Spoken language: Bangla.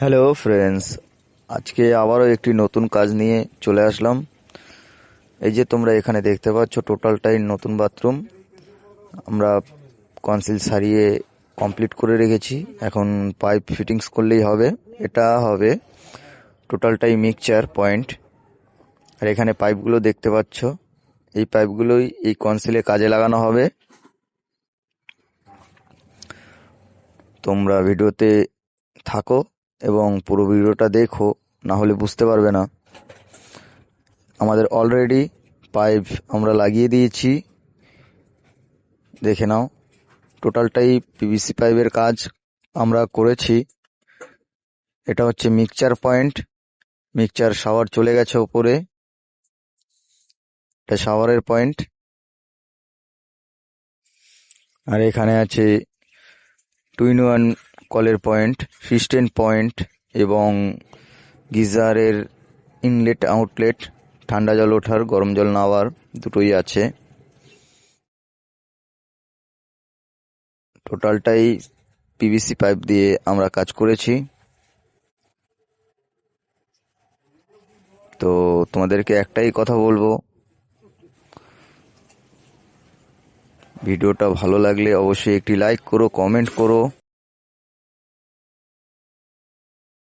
হ্যালো ফ্রেন্ডস আজকে আবারও একটি নতুন কাজ নিয়ে চলে আসলাম। এই যে তোমরা এখানে দেখতে পাচ্ছ টোটালটাই নতুন বাথরুম আমরা কনসিল সারিয়ে কমপ্লিট করে রেখেছি। এখন পাইপ ফিটিংস করলেই হবে। এটা হবে টোটালটাই মিক্সচার পয়েন্ট আর এখানে পাইপগুলো দেখতে পাচ্ছ। এই পাইপগুলোই এই কনসিলে কাজে লাগানো হবে। তোমরা ভিডিওতে থাকো। এবং পুরো ভিডিওটা দেখো, না হলে বুঝতে পারবে না। আমাদের অলরেডি পাইপ আমরা লাগিয়ে দিয়েছি। দেখে নাও টোটালটাই পিভিসি পাইপের কাজ আমরা করেছি। এটা হচ্ছে মিক্সচার পয়েন্ট মিক্সচার শাওয়ার চলে গেছে ওপরে। এটা শাওয়ারের পয়েন্ট আর এখানে আছে টু ইন ওয়ান কলের পয়েন্ট সিস্টেন পয়েন্ট এবং গিজারের ইনলেট, আউটলেট, ঠান্ডা জল ওঠার, গরম জল নেওয়ার দুটোই আছে। টোটালটাই পিভিসি পাইপ দিয়ে আমরা কাজ করেছি। তো তোমাদেরকে একটাই কথা বলব। ভিডিওটা ভালো লাগলে অবশ্যই একটি লাইক করো, কমেন্ট করো।